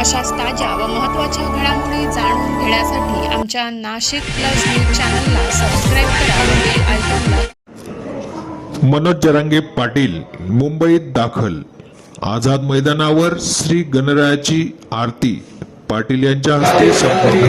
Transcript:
अशाच ताज्या व महत्त्वाच्या घडामोडी जाणून घेण्यासाठी आमच्या नाशिक प्लस न्यूज चॅनलला सबस्क्राईब करा व मनोज जरांगे पाटील मुंबईत दाखल. आझाद मैदानावर श्री गणरायाची आरती. पाटील यांच्या हस्ते संपन्न